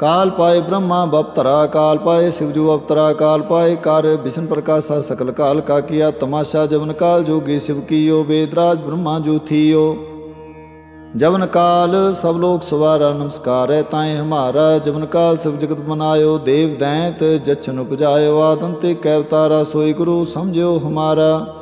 काल पाए ब्रह्मा बपतरा काल पाए शिवजू अवतरा काल पाए कार्य विष्णु प्रकाशा, सकल काल का किया, तमाशा जवन काल जोगी शिव की यो वेदराज ब्रह्मा जो थियो। जवन काल सब लोग सवारा नमस्कार है, ताएँ हमारा। जवन काल शिव जगत बनायो देव दैंत जच्छन उपजायो आदंते कैवतारा सोई गुरु समझो हमारा।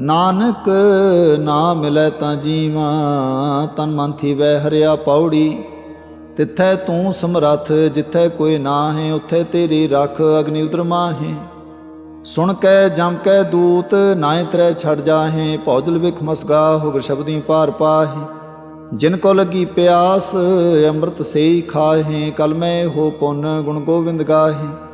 ਨਾਨਕ ਨਾ ਮਿਲੈ ਤਾਂ ਜੀਵਾ, ਤਨ ਮਨ ਥੀਵੈ ਹਰਿਆ ਪੌੜੀ। ਤਿੱਥੈ ਤੂੰ ਸਮਰੱਥ, ਜਿੱਥੈ ਕੋਈ ਨਾ ਹੈ ਉੱਥੇ ਤੇਰੀ ਰੱਖ ਅਗਨੀ ਉਦਰ ਮਾਹੇ। ਸੁਣ ਕੈ, ਜਮ ਕੈ ਦੂਤ ਨਾਇ ਤਰੈ ਛੜ ਜਾਹੇ, ਭੌਜਲ ਵਿਖ ਮਸਗਾ, ਹੁਗਰ ਸ਼ਬਦੀ ਪਾਰ ਪਾਹੇ। ਜਿਨ ਕੋ ਲੱਗੀ ਪਿਆਸ, ਅੰਮ੍ਰਿਤ ਸੇਈ ਖਾਹੇ ਕਲਮੈ ਹੋ ਪੁੰਨ ਗੁਣ ਗੋਬਿੰਦ ਗਾਹੇ।